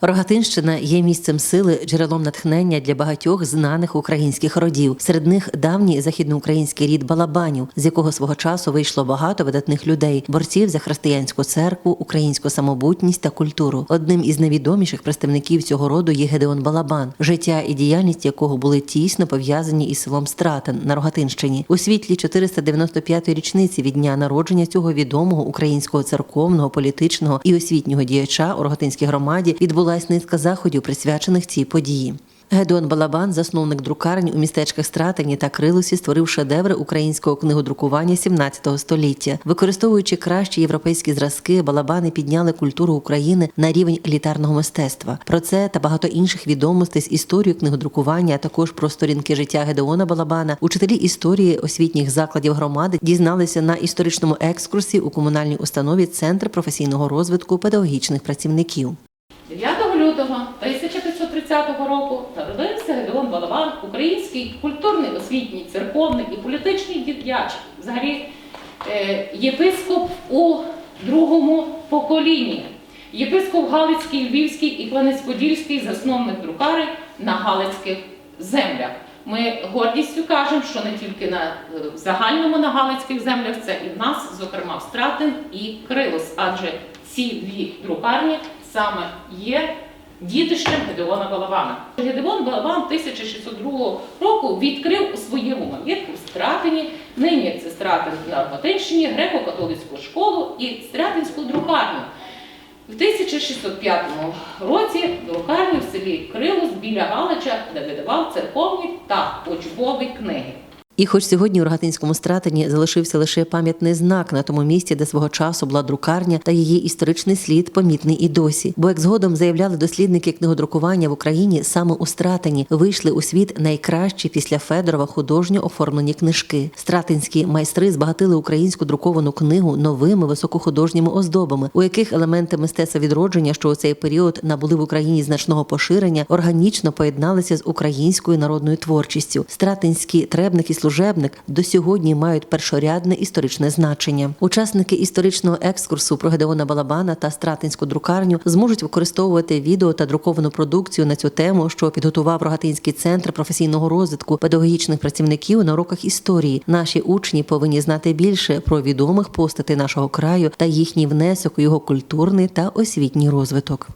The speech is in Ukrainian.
Рогатинщина є місцем сили, джерелом натхнення для багатьох знаних українських родів. Серед них давній західноукраїнський рід Балабанів, з якого свого часу вийшло багато видатних людей, борців за християнську церкву, українську самобутність та культуру. Одним із найвідоміших представників цього роду є Гедеон Балабан, життя і діяльність якого були тісно пов'язані із селом Стратин на Рогатинщині. У світлі 495-ї річниці від дня народження цього відомого українського церковного, політичного і освітнього діяча у Рогатинській громаді відбулась низка заходів, присвячених цій події. Гедеон Балабан, засновник друкарень у містечках Стратині та Крилусі, створив шедеври українського книгодрукування 17 століття. Використовуючи кращі європейські зразки, балабани підняли культуру України на рівень елітарного мистецтва. Про це та багато інших відомостей з історією книгодрукування, а також про сторінки життя Гедеона Балабана, учителі історії освітніх закладів громади дізналися на історичному екскурсі у комунальній установі Центр професійного розвитку педагогічних працівників. 9 лютого 1530 року народився Гедеон Балабан, український культурний, освітній, церковний і політичний діяч, взагалі е, єпископ у другому поколінні, єпископ Галицький, Львівський і Хмельницько-Подільський, засновник друкари на Галицьких землях. Ми гордістю кажемо, що не тільки на е, загальному на Галицьких землях, це і в нас, зокрема в Стратин і Крилос, адже ці дві друкарні саме є дітищем Гедеона Балабана. Гедеон Балабан 1602 року відкрив у своєму маєтку в Стратині, нині це Стратин на Рогатинщині, греко-католицьку школу і Стратинську друкарню. В 1605 році друкарню в селі Крилус біля Галича, де видавав церковні та учбові книги. І хоч сьогодні у Рогатинському стратині залишився лише пам'ятний знак на тому місці, де свого часу була друкарня, та її історичний слід помітний і досі. Бо, як згодом заявляли дослідники книгодрукування в Україні, саме у стратині вийшли у світ найкращі після Федорова художньо оформлені книжки. Стратинські майстри збагатили українську друковану книгу новими високохудожніми оздобами, у яких елементи мистецтва відродження, що у цей період набули в Україні значного поширення, органічно поєдналися з українською народною творчістю. Стратинські требник і служебник до сьогодні мають першорядне історичне значення. Учасники історичного екскурсу про Гедеона Балабана та Стратинську друкарню зможуть використовувати відео та друковану продукцію на цю тему, що підготував Рогатинський центр професійного розвитку педагогічних працівників на уроках історії. Наші учні повинні знати більше про відомих постатей нашого краю та їхній внесок у його культурний та освітній розвиток.